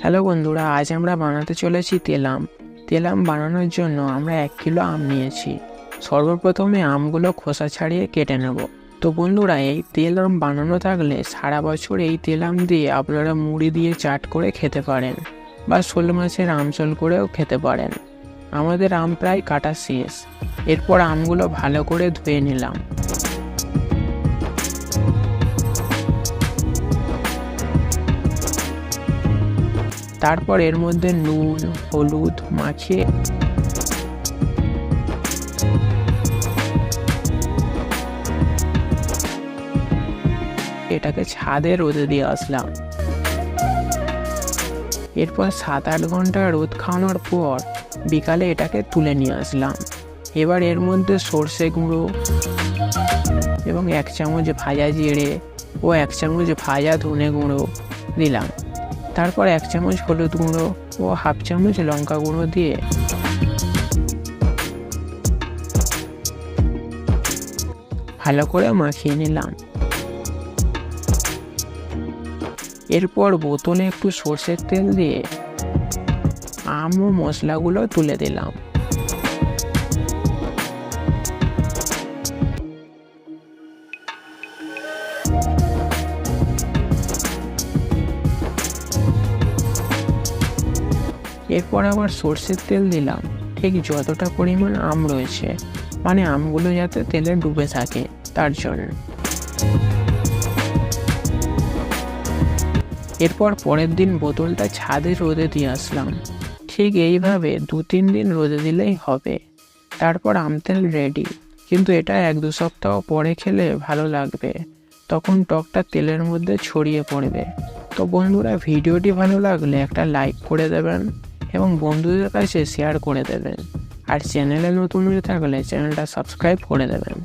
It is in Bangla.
হ্যালো বন্ধুরা, আজ আমরা বানাতে চলেছি তেলাম। তেলাম বানানোর জন্য আমরা এক কিলো আম নিয়েছি। সর্বপ্রথমে আমগুলো খোসা ছাড়িয়ে কেটে নেব। তো বন্ধুরা, এই তেল আম বানানো থাকলে সারা বছর এই তেল আম দিয়ে আপনারা মুড়ি দিয়ে চাট করে খেতে পারেন বা শোল মাছের আমচল করেও খেতে পারেন। আমাদের আম প্রায় কাটা শেষ। এরপর আমগুলো ভালো করে ধুয়ে নিলাম। তারপর এর মধ্যে নুন, হলুদ মাখিয়ে এটাকে ছাদে রোদে দিয়ে আসলাম। এরপর সাত আট ঘণ্টা রোদ খাওয়ানোর পর বিকালে এটাকে তুলে নিয়ে আসলাম। এবার এর মধ্যে সর্ষে গুঁড়ো এবং এক চামচ ভাজা জিরে ও এক চামচ ভাজা ধনে গুঁড়ো দিলাম। তারপর এক চামচ হলুদ গুঁড়ো ও হাফ চামচ লঙ্কা গুঁড়ো দিয়ে ভালো করে মাখিয়ে নিলাম। এরপর বোতলে একটু সর্ষের তেল দিয়ে আম ও মশলাগুলো তুলে দিলাম। এরপর আবার সর্ষের তেল দিলাম। ঠিক যতটা পরিমাণ আম রয়েছে মানে আমগুলো যাতে তেলে ডুবে থাকে, তার জন্য। এরপর পরের দিন বোতলটা ছাদে রোদে দিয়ে আসলাম। ঠিক এইভাবে দু তিন দিন রোদে দিলেই হবে। তারপর আম তেল রেডি কিন্তু এটা এক দু সপ্তাহ পরে খেলে ভালো লাগবে। তখন টকটা তেলের মধ্যে ছড়িয়ে পড়বে। তো বন্ধুরা, ভিডিওটি ভালো লাগলে একটা লাইক করে দেবেন। এবং বন্ধুদের কাছে শেয়ার করে দেবেন। আর চ্যানেলে নতুন হয়ে থাকলে চ্যানেলটা সাবস্ক্রাইব করে দেবেন।